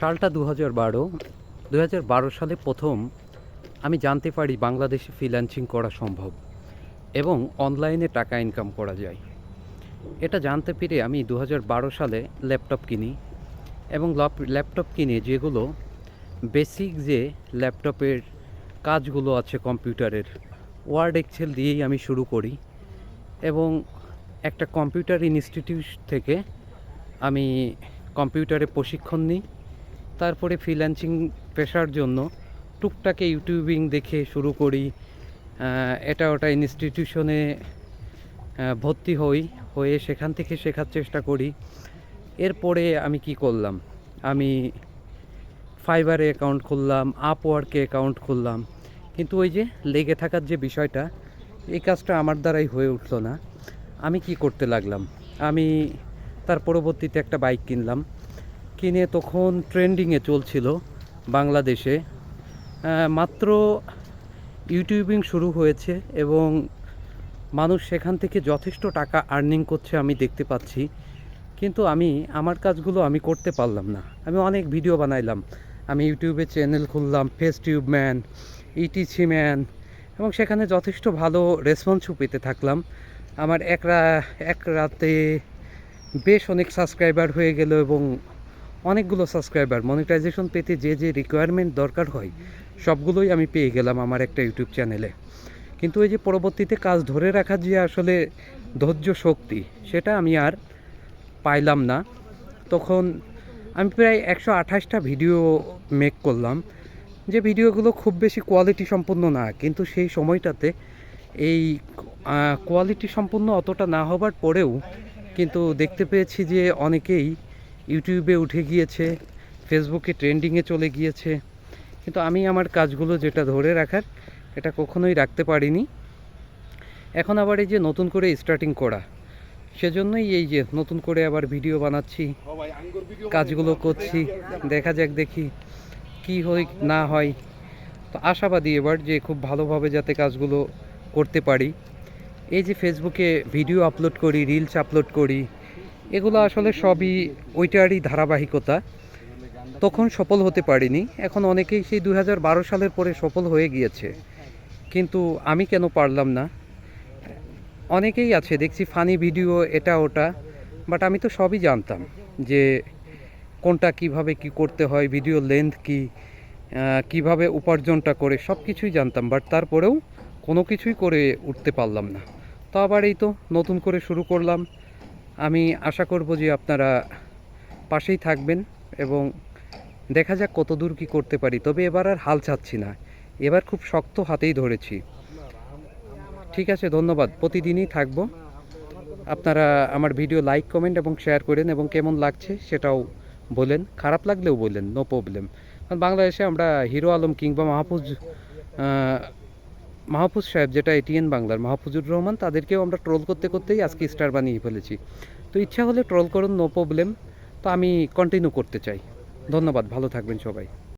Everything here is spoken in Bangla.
সালটা দু হাজার বারো দু হাজার বারো সালে প্রথম আমি জানতে পারি বাংলাদেশে ফ্রিল্যান্সিং করা সম্ভব এবং অনলাইনে টাকা ইনকাম করা যায়। এটা জানতে পেরে আমি দু হাজার বারো সালে ল্যাপটপ কিনি এবং ল্যাপ- ল্যাপটপ কিনে যেগুলো বেসিক যে ল্যাপটপের কাজগুলো আছে কম্পিউটারের ওয়ার্ড এক্সেল দিয়েই আমি শুরু করি এবং একটা কম্পিউটার ইনস্টিটিউট থেকে আমি কম্পিউটারে প্রশিক্ষণ নিই। তারপরে ফ্রিল্যান্সিং পেশার জন্য টুকটাকে ইউটিউবিং দেখে শুরু করি। এটা ওটা ইনস্টিটিউশনে ভর্তি হই, হয়ে সেখান থেকে শেখার চেষ্টা করি। এরপরে আমি কি করলাম? আমি ফাইবারে অ্যাকাউন্ট খুললাম আপওয়ার্কে অ্যাকাউন্ট খুললাম। কিন্তু ওই যে লেগে থাকার যে বিষয়টা, এই কাজটা আমার দ্বারাই হয়ে উঠল না। আমি কি করতে লাগলাম? আমি তার পরবর্তীতে একটা বাইক কিনলাম। কিনে তখন ট্রেন্ডিংয়ে চলছিল বাংলাদেশে মাত্র ইউটিউবিং শুরু হয়েছে এবং মানুষ সেখান থেকে যথেষ্ট টাকা আর্নিং করছে আমি দেখতে পাচ্ছি। কিন্তু আমি, আমার কাজগুলো আমি করতে পারলাম না। আমি অনেক ভিডিও বানাইলাম। আমি ইউটিউবে চ্যানেল খুললাম face tube man, ETC man, এবং সেখানে যথেষ্ট ভালো রেসপন্সও পেতে থাকলাম। আমার এক রা- এক রাতে বেশ অনেক সাবস্ক্রাইবার হয়ে গেল এবং অনেকগুলো সাবস্ক্রাইবার মনিটাইজেশন পেতে যে যে রিকোয়ারমেন্ট দরকার হয়, সবগুলোই আমি পেয়ে গেলাম আমার একটা ইউটিউব চ্যানেলে কিন্তু এই যে পরবর্তীতে কাজ ধরে রাখার যে আসলে ধৈর্য শক্তি, সেটা আমি আর পাইলাম না। তখন আমি প্রায় একশো আঠাশটা ভিডিও মেক করলাম, যে ভিডিওগুলো খুব বেশি কোয়ালিটি সম্পন্ন না, কিন্তু সেই সময়টাতে এই কোয়ালিটি সম্পন্ন অতটা না হবার পরেও কিন্তু দেখতে পেয়েছি যে অনেকেই ইউটিউবে উঠে গিয়েছে ফেসবুকে ট্রেন্ডিংয়ে চলে গিয়েছে। কিন্তু আমি আমার কাজগুলো যেটা ধরে রাখার, এটা কখনোই রাখতে পারিনি। এখন আবার এই যে নতুন করে স্টার্টিং করা, সেজন্যই এই যে নতুন করে আবার ভিডিও বানাচ্ছি, কাজগুলো করছি, দেখা যাক দেখি কি হয়, না হয়। তো আশাবাদী এবার যে খুব ভালোভাবে যাতে কাজগুলো করতে পারি। এই যে ফেসবুকে ভিডিও আপলোড করি রিলস আপলোড করি এগুলো আসলে সবই ওইটারই ধারাবাহিকতা। তখন সফল হতে পারিনি। এখন অনেকেই সেই দু হাজার বারো সালের পরে সফল হয়ে গিয়েছে। কিন্তু আমি কেন পারলাম না? অনেকেই আছে, দেখছি ফানি ভিডিও, এটা, ওটা বাট আমি তো সবই জানতাম যে কোনটা কীভাবে কি করতে হয়, ভিডিও লেন্থ কি কীভাবে উপার্জনটা করে সব কিছুই জানতাম বাট তারপরেও কোনো কিছুই করে উঠতে পারলাম না। তো আবার এই তো নতুন করে শুরু করলাম। আমি আশা করব যে আপনারা পাশেই থাকবেন এবং দেখা যাক কত দূর কী করতে পারি। তবে এবার আর হাল ছাড়ছি না। এবার খুব শক্ত হাতেই ধরেছি। ঠিক আছে, ধন্যবাদ। প্রতিদিনই থাকব। আপনারা আমার ভিডিও লাইক, কমেন্ট এবং শেয়ার করেন এবং কেমন লাগছে সেটাও বলেন। খারাপ লাগলেও বলেন, নো প্রবলেম। কারণ বাংলাদেশে আমরা হিরো আলম কিংবা মাহফুজ মাহফুজ সাহেব, যেটা এটিএন বাংলার মাহফুজুর রহমান, তাদেরকেও আমরা ট্রোল করতে করতেই আজকে স্টার বানিয়ে ফেলেছি। তো ইচ্ছা হলে ট্রোল করুন নো প্রবলেম তো আমি কন্টিনিউ করতে চাই। ধন্যবাদ, ভালো থাকবেন সবাই।